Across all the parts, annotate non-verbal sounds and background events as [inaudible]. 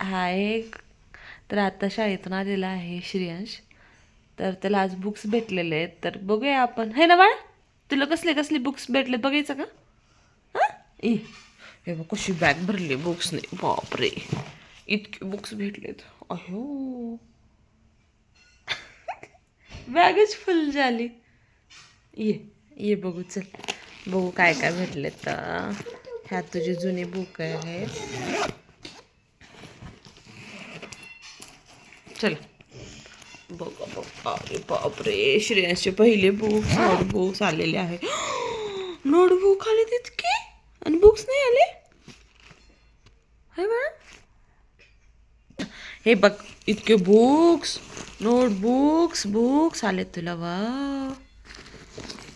आहे तर आता शाळेतून आलेला आहे श्रेयांश. तर त्याला आज बुक्स भेटलेले आहेत. तर बघूया आपण. है ना बाळ? तुला कसले कसले बुक्स भेटले बघायचं का? हां? हे बघ कशी बॅग भरली बुक्सने बापरे. इतके बुक्स भेटलेत. अहो बॅगच फुल झाली. ये ये बघू चल. बघू काय काय भेटले तर ह्यात तुझी जुनी बुक आहेत चल. बघा बघा. अरे बापरे. श्रेयांशचे पहिले बुक्स नोटबुक्स आलेले आहे. [gasps] नोटबुक आले तितके? आणि बुक्स नाही आले? हे बघ इतके बुक्स नोटबुक्स बुक्स आले तुला वा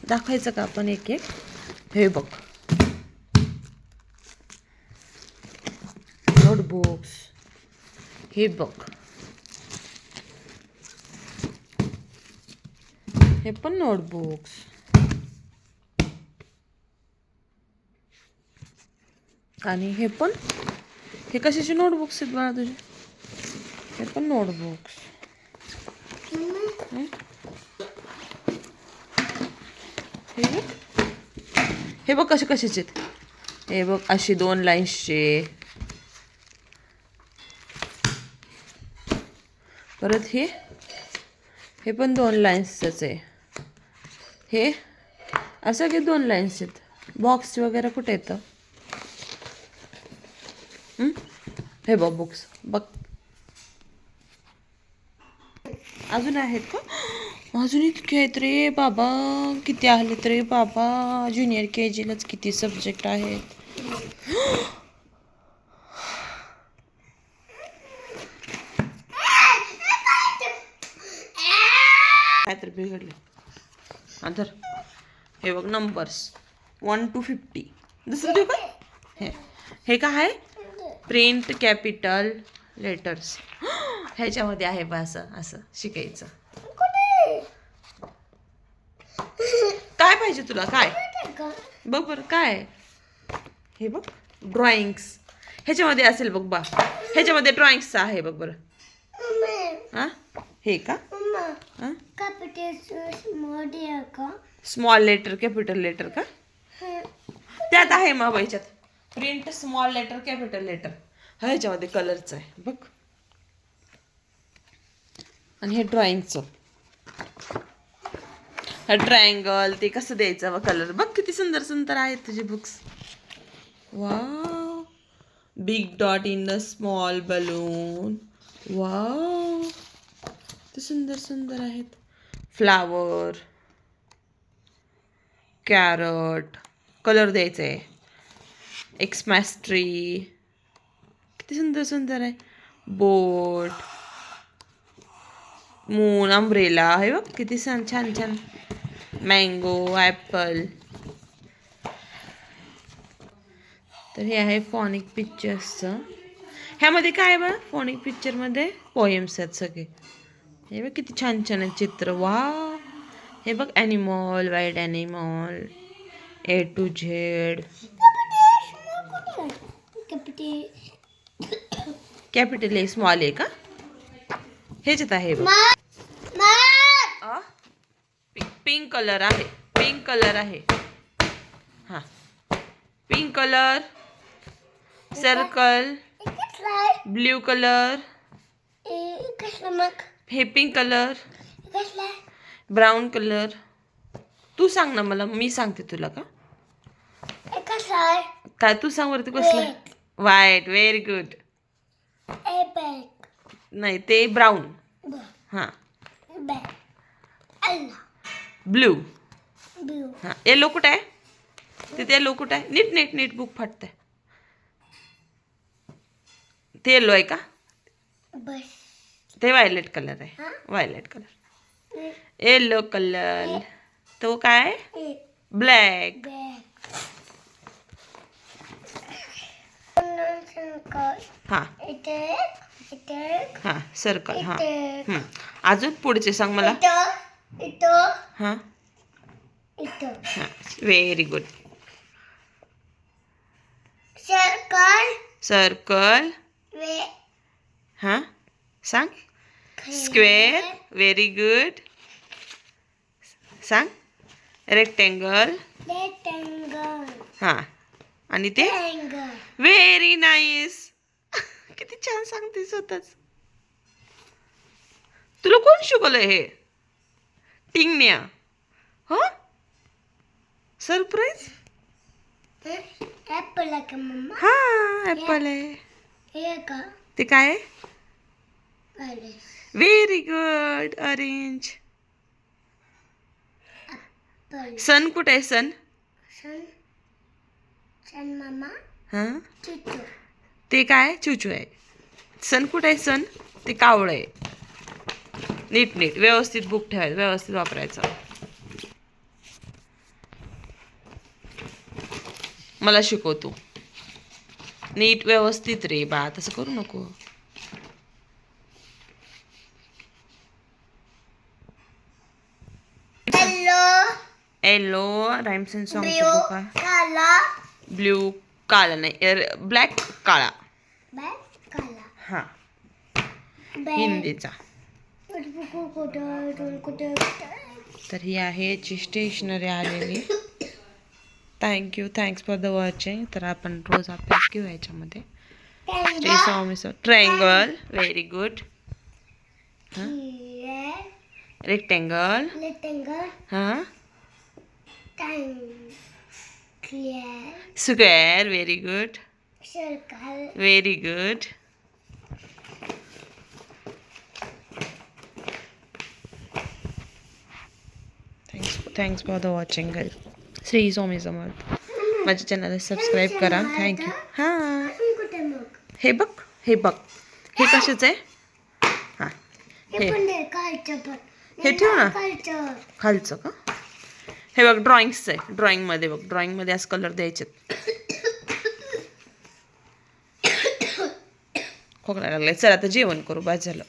दाखवायचं का आपण एक एक? हे बघ. नोटबुक्स हे बघ. हे पण नोटबुक्स आणि हे पण हे कशाचे नोटबुक्स आहेत बाळा तुझे? हे पण नोटबुक्स हे? बघ. हे बघ कसे कशाचे आहेत. हे बघ असे दोन लाईन्सचे. परत हे हे पण दोन लाईन्सचंच आहे. हे? असं की दोन लाईन्स आहेत. बॉक्स वगैरे कुठे येतं? हं? बघ बुक्स बघ. अजून आहेत का? अजून इतके आहेत रे बाबा. किती आलेत रे बाबा. ज्युनियर के जीलाच किती सब्जेक्ट आहेत. [gasps] काय तर बिघडले आधर हे बघ नंबर्स वन टू फिफ्टी दुसरं देऊ का? हे. हे काय आहे? प्रिंट कॅपिटल लेटर्स ह्याच्यामध्ये आहे बा असं असं शिकायचं. काय पाहिजे तुला? काय? बघ बरं काय हे बघ ड्रॉइंग्स ह्याच्यामध्ये असेल बघ बा. ह्याच्यामध्ये ड्रॉइंग्सचं आहे बघ बरं. हां? हे का? स्मॉल लेटर कॅपिटल लेटर का? त्यात आहे मग ह्याच्यात print small letter capital letter हा ह्याच्यामध्ये कलरचं आहे. बघ. आणि हे ड्रॉइंगचं हा ट्रायंगल ते कसं द्यायचं व कलर बघ किती सुंदर सुंदर आहेत तुझे बुक्स वा big dot in the small balloon वा ते सुंदर सुंदर आहेत. फ्लावर कॅरट कलर द्यायचा आहे एक्समॅस्ट्री किती सुंदर सुंदर आहे. बोट मून अम्ब्रेला हे बघ किती छान छान छान. मँगो ॲपल तर हे आहे फॉनिक पिक्चर्सचं ह्यामध्ये काय आहे बा फॉनिक पिक्चरमध्ये पोएम्स आहेत सगळे. हे बघ किती छान छान आहेत चित्र. वा हे बघ animal wild animal A to Z capital A small A का? ह्याच्यात आहे पिंक कलर आहे. पिंक कलर आहे. हां. Pink colour circle blue colour हे पिंक कलर ब्राऊन कलर तू सांग ना मला मी सांगते तुला का? काय तू सांग वरती कसलं? व्हाईट व्हेरी गुड नाही ते ब्राऊन हां. ब्ल्यू हां. येलो कुठं आहे? तिथे येलो कुठं आहे? नीट नीट नीट बुक फाटतंय. ते येलो आहे का? ते व्हायलेट कलर आहे. व्हायलेट कलर येलो कलर तो काय? ब्लॅक हां. हां सर्कल हां. हं. अजून पुढचे सांग मला. हां. व्हेरी गुड सर्कल सर्कल हां. सांग. स्क्वेअर व्हेरी गुड सांग रेक्टेंगल हां आणि ते? व्हेरी नाईस [laughs] किती छान सांगते स्वतःच तुला कोण शिकवलं हे? टिंगण्या. हो? सरप्राईज ऍपल आहे का मम्मा? हा ऍपल आहे. का? ते काय आहे? व्हेरी गुड ऑरेंज सन कुठे आहे सन सन मामा हा ते काय? चुचू आहे. सन कुठे आहे सन ते कावळं आहे. नीट नीट व्यवस्थित बुक ठेवायचं. व्यवस्थित वापरायचं. मला शिकव तू. नीट व्यवस्थित रे बा. तसं करू नको. येलो राईम्स अँड सॉंगचं ब्ल्यू काला. ब्ल्यू नाही ब्लॅक काळा. काला. हां. हिंदीचा. तर ही आहे याची स्टेशनरी आलेली. Thank you thanks for the watching तर आपण रोज अभ्यास घेऊ याच्यामध्ये. Triangle very good rectangle rectangle हां square very good very good thanks thanks for the watching guys Shri Swami Samarth माझ्या चॅनलला सबस्क्राईब करा थँक्यू हां हे बघ हे बघ हे कशाचं आहे हां हे ठेव ना. खालचं का हे बघ ड्रॉइंग्सचं आहे. ड्रॉइंगमध्ये बघ. ड्रॉइंगमध्ये असं कलर द्यायचे खोकला लागलाय. चल आता जेवण करू. बस झालं.